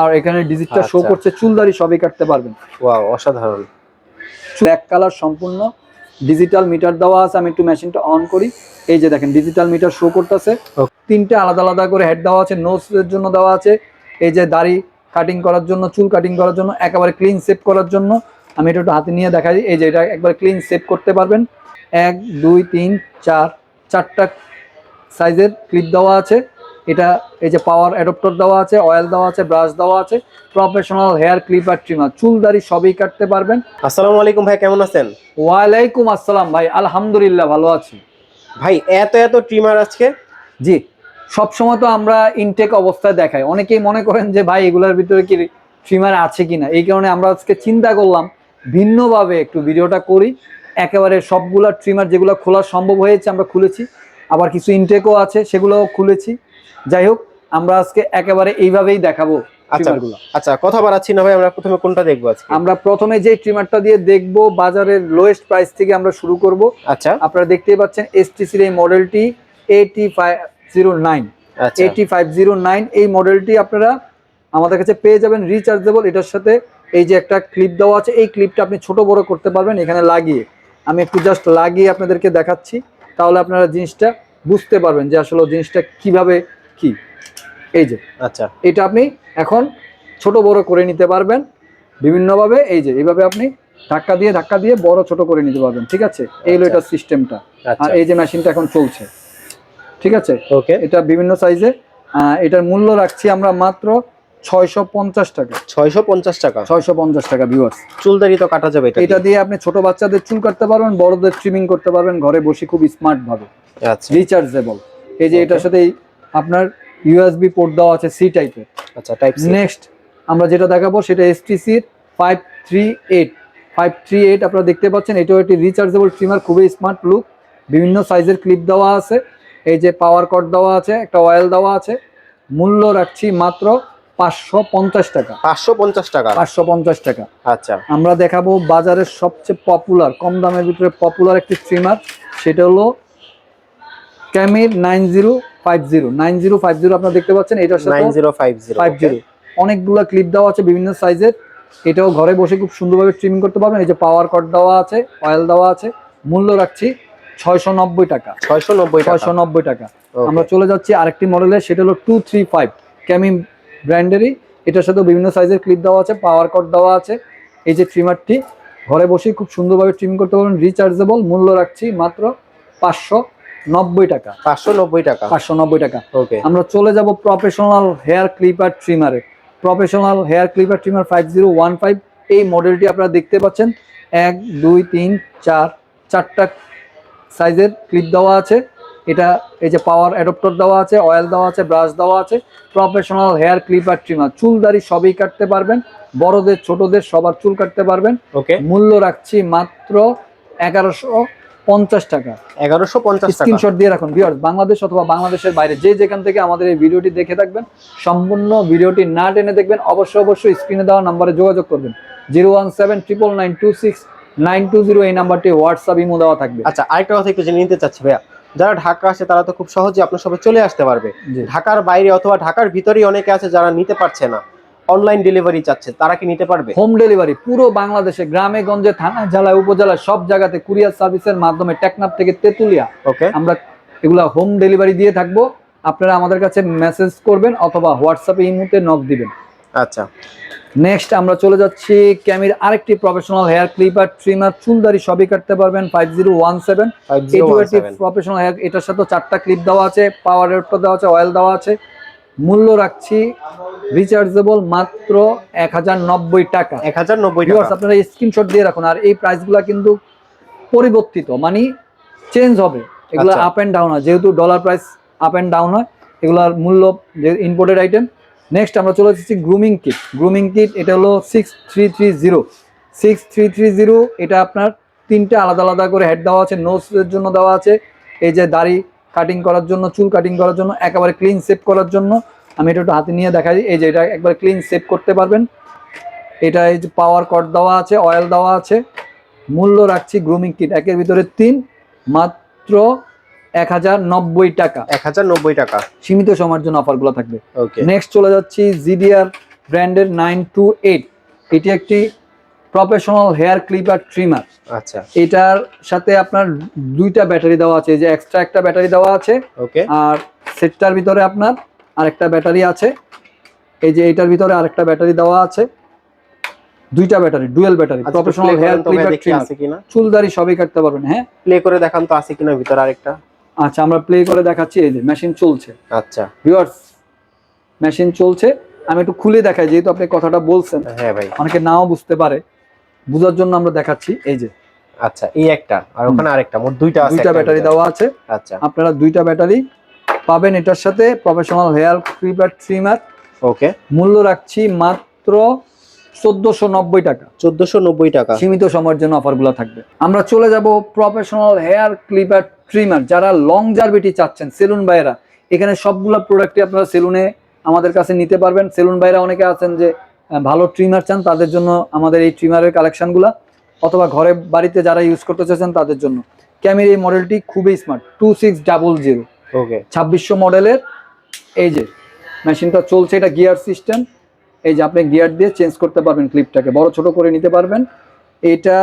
আর এখানে ডিজিটটা শো আচ্ছা। করছে চুলদারি সবই কাটতে পারবেন। ওয়াও অসাধারণ। ব্ল্যাক কালার সম্পূর্ণ। ডিজিটাল মিটার দেওয়া আছে আমি একটু মেশিনটা অন করি। এই যে দেখেন ডিজিটাল মিটার শো করতেছে. তিনটে আলাদা আলাদা করে হেড দেওয়া আছে নোজের জন্য দেওয়া আছে। এই যে দাড়ি কাটিং করার জন্য চুল কাটিং করার জন্য একেবারে ক্লিন সেভ করার জন্য। আমি এটা একটু হাতে নিয়ে দেখাই এই যে এটা একবারে ক্লিন সেভ করতে পারবেন। এক দুই তিন চার চারটা সাইজের ক্লিপ দেওয়া আছে। এটা এই যে পাওয়ার অ্যাডপ্টর দেওয়া আছে অয়েল দেওয়া আছে ব্রাশ দেওয়া আছে প্রফেশনাল হেয়ার ক্লিপার ট্রিমার চুল দাড়ি সবই কাটতে পারবেন। আসসালামু আলাইকুম ভাই কেমন আছেন? ওয়ালাইকুম আসসালাম ভাই আলহামদুলিল্লাহ ভালো আছি। ভাই এত এত ট্রিমার আজকে? জি সবসময় তো আমরা ইনটেক অবস্থায় দেখাই। অনেকেই মনে করেন যে ভাই এগুলোর ভিতরে কি ট্রিমার আছে কিনা? এই কারণে আমরা আজকে চিন্তা করলাম ভিন্নভাবে একটু ভিডিওটা করি। একেবারে সবগুলা ট্রিমার যেগুলো খোলা সম্ভব হয়েছে আমরা খুলেছি। আবার কিছু ইনটেকও আছে সেগুলোও খুলেছি। যাই হোক আমরা আজকে একেবারে এইভাবেই দেখাবো আচ্ছা আচ্ছা কথা বাড়াচ্ছি না ভাই আমরা প্রথমে কোনটা দেখব আজকে? আমরা প্রথমে যে ট্রিমারটা দিয়ে দেখব বাজারের লোয়েস্ট প্রাইস থেকে আমরা শুরু করব। আচ্ছা। আপনারা দেখতেই পাচ্ছেন এসটিসির এই মডেলটি এটি ফাইভ জিরো নাইন আচ্ছা। এটি ফাইভ জিরো নাইন এই মডেলটি আপনারা আমাদের কাছে পেয়ে যাবেন রিচার্জেবল এটার সাথে এই যে একটা ক্লিপ দেওয়া আছে এই ক্লিপটা আপনি ছোট বড় করতে পারবেন এখানে লাগিয়ে। আমি একটু জাস্ট লাগিয়ে আপনাদেরকে দেখাচ্ছি তাহলে আপনারা জিনিসটা বুঝতে পারবেন যে আসলে জিনিসটা কীভাবে কি? এই যে আচ্ছা। এটা আপনি এখন ছোট বড় করে নিতে পারবেন বিভিন্নভাবে। এই যে এইভাবে আপনি ধাক্কা দিয়ে ধাক্কা দিয়ে বড় ছোট করে নিতে পারবেন ঠিক আছে? এই আচ্ছা। সিস্টেমটা। আর আচ্ছা এই যে মেশিনটা এখন চলছে ঠিক আছে? ওকে। এটা বিভিন্ন সাইজে। এটার মূল্য রাখছি আমরা মাত্র ছয়শো পঞ্চাশ টাকা। ছয়শো পঞ্চাশ টাকা? ছয়শো পঞ্চাশ টাকা ভিউয়ার্স চুলদারি তো কাটা যাবে এটা এটা দিয়ে। আপনি ছোট বাচ্চাদের চুল কাটতে পারবেন বড়দের ট্রিমিং করতে পারবেন ঘরে বসে খুব স্মার্ট ভাবে। দিয়ে। আচ্ছা। রিচার্জেবল এই যে এটার সাথে আপনার ইউএসবি পোর্ট দেওয়া আছে সি টাইপের আচ্ছা টাইপ সি নেক্সট আমরা যেটা দেখাবো সেটা এসটিসির five three eight five three eight আপনারা দেখতে পাচ্ছেন এটাও একটি রিচার্জেবল ট্রিমার খুবই স্মার্ট লুক বিভিন্ন সাইজের ক্লিপ দেওয়া আছে। এই যে পাওয়ার কট দেওয়া আছে একটা অয়েল দেওয়া আছে। মূল্য রাখছি মাত্র পাঁচশো পঞ্চাশ টাকা। পাঁচশো পঞ্চাশ টাকা। পাঁচশো পঞ্চাশ টাকা। আচ্ছা। আমরা দেখাবো বাজারের সবচেয়ে পপুলার কম দামের ভিতরে পপুলার একটি ট্রিমার সেটা হলো ক্যামির nine zero five zero nine zero five zero আপনারা দেখতে পাচ্ছেন এটার সাথে nine zero five zero five zero. অনেকগুলো ক্লিপ দেওয়া আছে বিভিন্ন সাইজের এটাও ঘরে বসে খুব সুন্দরভাবে ট্রিমিং করতে পারবেন। এই যে পাওয়ার কট দেওয়া আছে অয়েল দেওয়া আছে। মূল্য রাখছি ছয়শো নব্বই টাকা। ছয়শো নব্বই ছয়শো নব্বই টাকা। আমরা চলে যাচ্ছি আরেকটি মডেলের সেটা হলো টু থ্রি ফাইভ ক্যামি ব্র্যান্ডেরই এটার সাথেও বিভিন্ন সাইজের ক্লিপ দেওয়া আছে পাওয়ার কট দেওয়া আছে। এই যে ট্রিমারটি ঘরে বসেই খুব সুন্দরভাবে ট্রিমিং করতে পারবেন রিচার্জেবল মূল্য রাখছি মাত্র পাঁচশো নব্বই টাকা। পাঁচশো নব্বই টাকা। পাঁচশো নব্বই টাকা। ওকে আমরা চলে যাব professional hair clipper ট্রিমারে professional hair clipper trimmer five zero one five এই মডেলটি আপনারা দেখতে পাচ্ছেন। এক দুই তিন চার চারটা সাইজের ক্লিপ দেওয়া আছে। এটা এই যে পাওয়ার অ্যাডপ্টর দেওয়া আছে অয়েল দেওয়া আছে ব্রাশ দেওয়া আছে। প্রফেশনাল হেয়ার ক্লিপার ট্রিমার চুল দাড়ি সবই কাটতে পারবেন। বড়দের ছোটদের সবার চুল কাটতে পারবেন। ওকে মূল্য রাখছি মাত্র এগারোশো পঞ্চাশ টাকা। এগারোশো পঞ্চাশ টাকা। স্ক্রিনশট দিয়ে রাখুন ভিউয়ার্স বাংলাদেশ অথবা বাংলাদেশের বাইরে। যে যেখান থেকে আমাদের এই ভিডিওটি দেখে থাকবেন সম্পূর্ণ ভিডিওটি না টেনে দেখবেন অবশ্যই অবশ্যই স্ক্রিনে দেওয়া নাম্বারে যোগাযোগ করবেন। Zero one seven triple nine two six nine two zero এই নাম্বারটি হোয়াটসঅ্যাপ ইমো দেওয়া থাকবে। আচ্ছা আরেকটা কথা একটু জেনে নিতে চাচ্ছি ভাইয়া। যারা ঢাকা আসে তারা তো খুব সহজে আপনার সবাই চলে আসতে পারবে। ঢাকার বাইরে অথবা ঢাকার ভিতরেই অনেকে আছে যারা নিতে পারছে না। অনলাইন ডেলিভারি চাচ্ছে তারা কি নিতে পারবে? হোম ডেলিভারি পুরো বাংলাদেশে গ্রামে গঞ্জে থানা জেলায় উপজেলা সব জায়গাতে কুরিয়ার সার্ভিসের মাধ্যমে টেকনাফ থেকে তেতুলিয়া ওকে আমরা এগুলা হোম ডেলিভারি দিয়ে থাকব। আপনারা আমাদের কাছে মেসেজ করবেন অথবা হোয়াটসঅ্যাপে এই মুহূর্তে নক দিবেন। আচ্ছা। নেক্সট আমরা চলে যাচ্ছি ক্যামির আরেকটি প্রফেশনাল হেয়ার ক্লিপার ট্রিমার চুলদারি সবই কাটতে পারবেন five zero one seven five zero one seven professional hair এটার সাথে চারটা ক্লিপ দেওয়া আছে পাওয়ার রেটটা দেওয়া আছে অয়েল দেওয়া আছে। মূল্য রাখছি রিচার্জেবল মাত্র এক হাজার নব্বই টাকা। এক হাজার নব্বই টাকা। আপনারা স্ক্রিনশট দিয়ে রাখুন। আর এই প্রাইসগুলো কিন্তু পরিবর্তিত মানে চেঞ্জ হবে। এগুলো। আপ অ্যান্ড ডাউন হয়। যেহেতু dollar price up and down হয় এগুলোর মূল্য যে ইম্পোর্টেড আইটেম নেক্সট আমরা চলে এসেছি গ্রুমিং কিট গ্রুমিং কিট এটা হলো six three three zero six three three zero এটা আপনার তিনটে আলাদা আলাদা করে হেড দেওয়া আছে নোজের জন্য দেওয়া আছে। এই যে দাড়ি কাটিং করার জন্য চুল কাটিং করার জন্য একেবারে ক্লিন সেভ করার জন্য। আমি এটা একটু হাতে নিয়ে দেখাই এই যে এটা একবার ক্লিন সেভ করতে পারবেন। এটা এই যে পাওয়ার কট দেওয়া আছে অয়েল দেওয়া আছে। মূল্য রাখছি গ্রুমিং কিট একের ভিতরে তিন মাত্র এক হাজার নব্বই টাকা। এক হাজার নব্বই টাকা। সীমিত সময়ের জন্য অফারগুলো থাকবে। ওকে নেক্সট চলে যাচ্ছি জিডিআর ব্র্যান্ডের নাইন টু এইট এটি একটি প্রফেশনাল হেয়ার ক্লিপার ট্রিমার আচ্ছা। এটার সাথে আপনার দুইটা ব্যাটারি দেওয়া আছে। এই যে এক্সট্রা একটা ব্যাটারি দেওয়া আছে। ওকে আর সেটটার ভিতরে আপনার আরেকটা ব্যাটারি আছে। এই যে এটার ভিতরে আরেকটা ব্যাটারি দেওয়া আছে। দুইটা battery dual battery professional hair clipper trimmer কিনা। চুলদারি সবই কাটতে পারবেন হ্যাঁ? প্লে করে দেখান তো আছে কিনা ভিতরে আরেকটা। আচ্ছা আমরা প্লে করে দেখাচ্ছি এই যে মেশিন চলছে। আচ্ছা। ভিউয়ার্স মেশিন চলছে। আমি একটু খুলে দেখাই যেহেতু আপনি কথাটা বলছেন। হ্যাঁ ভাই। অনেকে নাও বুঝতে পারে। বোঝার জন্য আমরা দেখাচ্ছি এই যে। আচ্ছা এই একটা আর ওখানে আরেকটা মোট দুইটা আছে দুইটা ব্যাটারি দেওয়া আছে। আচ্ছা। আপনারা দুইটা ব্যাটারি পাবেন এটার সাথে professional hair clipper trimmer okay মূল্য রাখছি মাত্র চোদ্দশো নব্বই টাকা। চোদ্দশো নব্বই টাকা। সীমিত সময়ের জন্য অফারগুলো থাকবে। আমরা চলে যাব প্রফেশনাল হেয়ার ক্লিপার ট্রিমার যারা লং জারবিটি চাচ্ছেন সেলুন বাইরা এখানে সবগুলো প্রোডাক্টই আপনারা সেলুনে আমাদের কাছে নিতে পারবেন। সেলুন বাইরা অনেকে আছেন যে ভালো ট্রিমার চান তাদের জন্য আমাদের এই ট্রিমারের কালেকশনগুলো অথবা ঘরে বাড়িতে যারা ইউজ করতে চাচ্ছেন তাদের জন্য। ক্যামের এই মডেলটি খুবই smart two six double zero okay ছাব্বিশশো মডেলের এই যে মেশিনটা চলছে এটা গিয়ার সিস্টেম। এই যে আপনি গিয়ার দিয়ে চেঞ্জ করতে পারবেন ক্লিপটাকে। বড় ছোট করে নিতে পারবেন। এটা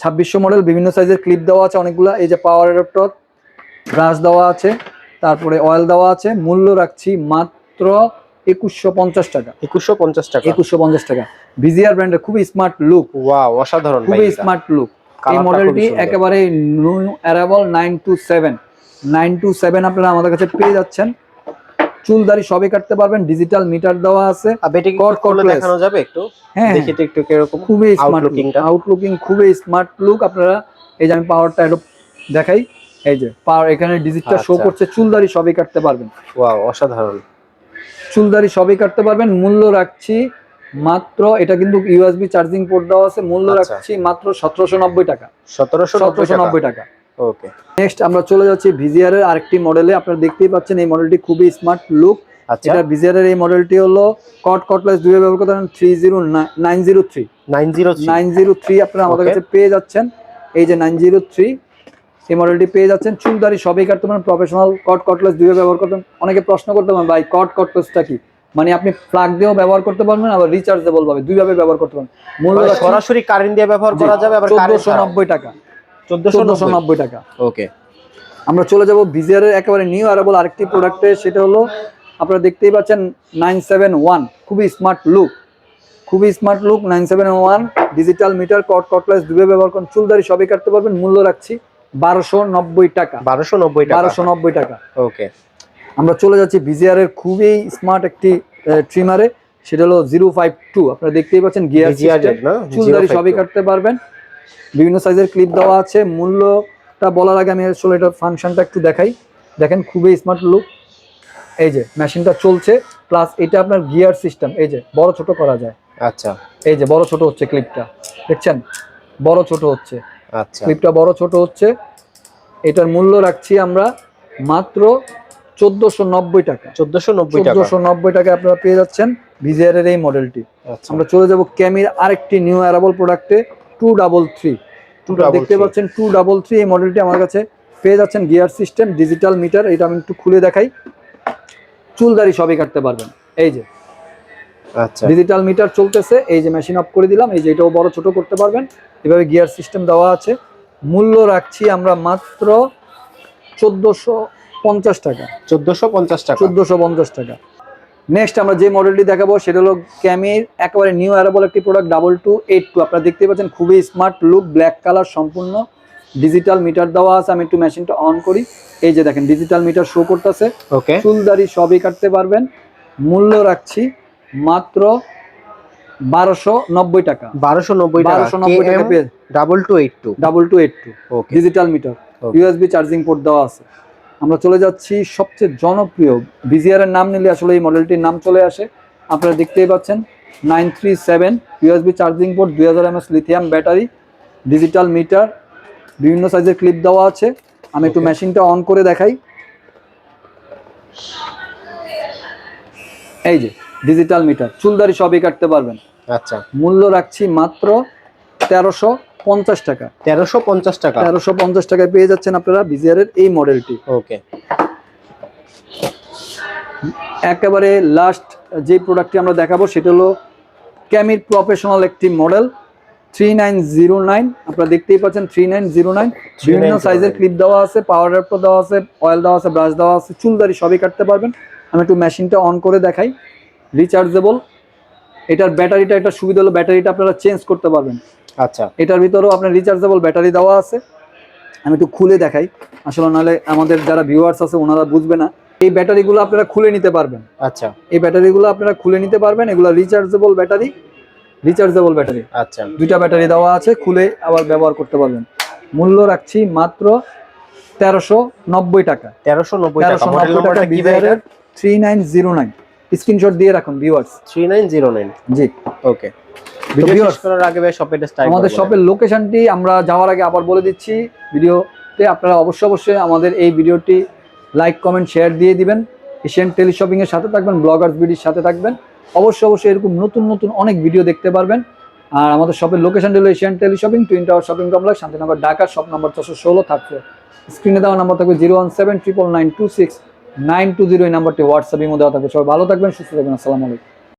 ছাব্বিশশো মডেল বিভিন্ন সাইজের ক্লিপ দেওয়া আছে অনেকগুলা। এই যে পাওয়ার অ্যাডাপ্টর ব্রাশ দেওয়া আছে তারপরে অয়েল দেওয়া আছে। মূল্য রাখছি মাত্র একুশশো পঞ্চাশ টাকা। একুশশো পঞ্চাশ টাকা। একুশশো পঞ্চাশ টাকা। ভিজিআর ব্র্যান্ডের খুবই স্মার্ট লুক। ওয়াও অসাধারণ ভাই খুবই স্মার্ট লুক। এই মডেলটি একেবারে new arable nine two seven nine two seven আপনারা আমাদের কাছে পেয়ে যাচ্ছেন। চুল দাড়ি সবই কাটতে পারবেন ডিজিটাল মিটার দেওয়া আছে দেখানো যাবে একটু? হ্যাঁ। দেখি একটু কীরকম খুবই স্মার্ট। আউটলুকিং খুবই স্মার্ট লুক আপনারা। এই যে আমি পাওয়ারটা একটু দেখাই এই যে পাওয়ার এখানে ডিজিটটা শো আচ্ছা। করছে চুলদারি সবই কাটতে পারবেন। ওয়াও অসাধারণ। চুলদারি সবই কাটতে পারবেন মূল্য রাখছি মাত্র এটা কিন্তু ইউএসবি চার্জিং পোর্ট দেওয়া আছে মূল্য আচ্ছা। রাখছি মাত্র সতেরোশো নব্বই টাকা। সতেরোশো সতেরোশো নব্বই টাকা। ওকে। নেক্সট আমরা চলে যাচ্ছি ভিজিআর এর আরেকটি মডেলে আপনারা দেখতেই পাচ্ছেন এই মডেলটি খুবই স্মার্ট লুক আচ্ছা। এটা ভিজিআর এর এই মডেলটি হলো কট কটলেস দুই ব্যবহার করতে পারেন three zero nine zero three nine zero nine zero three আপনারা আমাদের কাছে পেয়ে যাচ্ছেন। এই যে নাইন জিরো থ্রি এই মডেলটি পেয়ে যাচ্ছেন। চুলদারি সবই কাটতে পারেন প্রফেশনাল কট কটলেস দুই ব্যবহার করতেন অনেকে প্রশ্ন করতে পারেন ভাই কট কটলেসটা কি? মানে আপনি প্লাগ দিয়েও ব্যবহার করতে পারবেন আবার রিচার্জেবল ভাবে দুইভাবে ব্যবহার করতে পারবেন। মূল্য মানে সরাসরি কারেন্ট দিয়ে ব্যবহার করা যাবে আবার চোদ্দশো নব্বই টাকা। চোদ্দশো নব্বই টাকা। ওকে। আমরা চলে যাব ভিজিআর এর একেবারে নিউ অ্যারাবল আরেকটি প্রোডাক্টে সেটা হলো আপনারা দেখতেই পাচ্ছেন নাইন সেভেন ওয়ান খুবই স্মার্ট লুক খুবই smart look nine seven one digital meter cord cordless Dubey ব্যবহার করেন চুলদারি সবই কাটতে পারবেন। মূল্য রাখছি বারোশো নব্বই টাকা। বারোশো নব্বই টাকা। বারোশো নব্বই টাকা। ওকে। আমরা চলে যাচ্ছি ভিজিআর এর খুবই স্মার্ট একটি ট্রিমারে সেটা হলো জিরো ফাইভ টু আপনারা দেখতেই পাচ্ছেন গিয়ার? চুলদারি সবই কাটতে পারবেন। বিভিন্ন সাইজের ক্লিপ দেওয়া আছে। মূল্যটা বলার আগে আমি আসলে এটা ফাংশনটা একটু দেখাই। দেখেন খুবই স্মার্ট লুক এই যে মেশিনটা চলছে প্লাস এটা আপনার গিয়ার সিস্টেম এই যে বড় ছোট করা যায়। আচ্ছা। এই যে বড় ছোট হচ্ছে ক্লিপটা দেখছেন? বড় ছোট হচ্ছে। আচ্ছা। ক্লিপটা বড় ছোট হচ্ছে। এটার মূল্য রাখছি আমরা মাত্র চোদ্দশো নব্বই টাকা। চোদ্দশো নব্বই টাকা। চোদ্দশো নব্বই টাকা আপনারা পেয়ে যাচ্ছেন ভিজিআর এর এই মডেলটি আচ্ছা। আমরা চলে যাব ক্যামির আরেকটি নিউ অ্যারাবল প্রোডাক্টে টু ডাবল থ্রি দেখতে পাচ্ছেন টু ডাবল থ্রি এই মডেলটি আমার কাছে পেয়ে যাচ্ছেন গিয়ার সিস্টেম ডিজিটাল মিটার এটা আমি একটু খুলে দেখাই। চুলদারি সবই কাটতে পারবেন এই যে। আচ্ছা। ডিজিটাল মিটার চলতেছে এই যে মেশিন অফ করে দিলাম এই যে এটাও বড় ছোট করতে পারবেন। এভাবে গিয়ার সিস্টেম দেওয়া আছে। মূল্য রাখছি আমরা মাত্র চোদ্দোশো পঞ্চাশ টাকা। চোদ্দশো পঞ্চাশ টাকা। চোদ্দোশো পঞ্চাশ টাকা। নেক্সট আমরা যে মডেলটি দেখাবো সেটা হলো ক্যামির একেবারে নিউ অ্যারাবল একটি product double two eight two আপনারা দেখতে পাচ্ছেন খুবই স্মার্ট লুক ব্ল্যাক কালার সম্পূর্ণ। ডিজিটাল মিটার দেওয়া আছে আমি একটু মেশিনটা অন করি। এই যে দেখেন ডিজিটাল মিটার শো করতেছে। ওকে চুলদারি সবই কাটতে পারবেন। মূল্য রাখছি মাত্র বারোশো নব্বই টাকা। বারোশো নব্বই টাকা বারোশো নব্বই টাকা double two eight two double two eight two okay digital meter. USB charging port দেওয়া আছে। আমরা চলে যাচ্ছি সবচেয়ে জনপ্রিয় বিজিআর এর নাম নিলে আসলে এই মডেলটির নাম চলে আসে। আপনারা দেখতেই পাচ্ছেন nine three seven USB charging board দুই হাজার MS lithium battery digital meter বিভিন্ন সাইজের ক্লিপ দেওয়া আছে। আমি একটু মেশিনটা অন করে দেখাই। এই যে ডিজিটাল মিটার চুলদারি সবই কাটতে পারবেন। আচ্ছা। মূল্য রাখছি মাত্র তেরোশো পঞ্চাশ টাকা। তেরোশো পঞ্চাশ টাকা। তেরোশো পঞ্চাশ টাকায় পেয়ে যাচ্ছেন আপনারা বিজিআর এর এই মডেলটি। ওকে। একেবারে লাস্ট যে প্রোডাক্টটি আমরা দেখাবো সেটা হলো ক্যামির প্রফেশনাল একটি model three nine zero nine আপনারা দেখতেই পাচ্ছেন থ্রি নাইন জিরো নাইন বিভিন্ন সাইজের ক্লিপ দেওয়া আছে পাওয়ার অ্যাডাপ্টার দেওয়া আছে অয়েল দেওয়া আছে ব্রাশ দেওয়া আছে চুলদারি সবই কাটতে পারবেন। আমি একটু মেশিনটা অন করে দেখাই। রিচার্জেবল এটার ব্যাটারিটা একটা সুবিধা হলো ব্যাটারিটা আপনারা চেঞ্জ করতে পারবেন। আচ্ছা। এটার ভিতরেও আপনার রিচার্জেবল ব্যাটারি দেওয়া আছে। আমি একটু খুলে দেখাই। আসলে নাহলে আমাদের যারা ভিউয়ার্স আছে ওনারা বুঝবে না। এই ব্যাটারিগুলো আপনারা খুলে নিতে পারবেন। আচ্ছা। এই ব্যাটারিগুলো আপনারা খুলে নিতে পারবেন। এগুলো রিচার্জেবল ব্যাটারি রিচার্জেবল ব্যাটারি আচ্ছা। দুইটা ব্যাটারি দেওয়া আছে খুলে আবার ব্যবহার করতে পারবেন। মূল্য রাখছি মাত্র তেরোশো নব্বই টাকা। তেরোশো নব্বই টাকা। তেরোশো নব্বই টাকা নাম্বারটা three nine zero nine screenshot দিয়ে রাখুন viewers three nine zero nine জি। ওকে ভিডিও শেষ করার আগে ভাই শপের আমাদের শপের লোকেশনটি আমরা যাওয়ার আগে আবার বলে দিচ্ছি। ভিডিওতে আপনারা অবশ্যই অবশ্যই আমাদের এই ভিডিওটি লাইক কমেন্ট শেয়ার দিয়ে দিবেন। এশিয়ান টেলিশপিং এর সাথে থাকবেন ব্লগার্স বিডির সাথে থাকবেন। অবশ্যই অবশ্যই এরকম নতুন নতুন অনেক ভিডিও দেখতে পারবেন। আর আমাদের শপের লোকেশন হলো Asian Teleshopping twin tower shopping complex Shantinagar Dhaka shop number ছশো ষোলো থাকবে স্ক্রিনে দেওয়া নাম্বার থাকবে zero one seven triple nine two six nine two zero এই নাম্বারটি হোয়াটসঅ্যাপ ইমো দেওয়া থাকবে। সবাই ভালো থাকবেন সুস্থ থাকবেন আসসালামু আলাইকুম।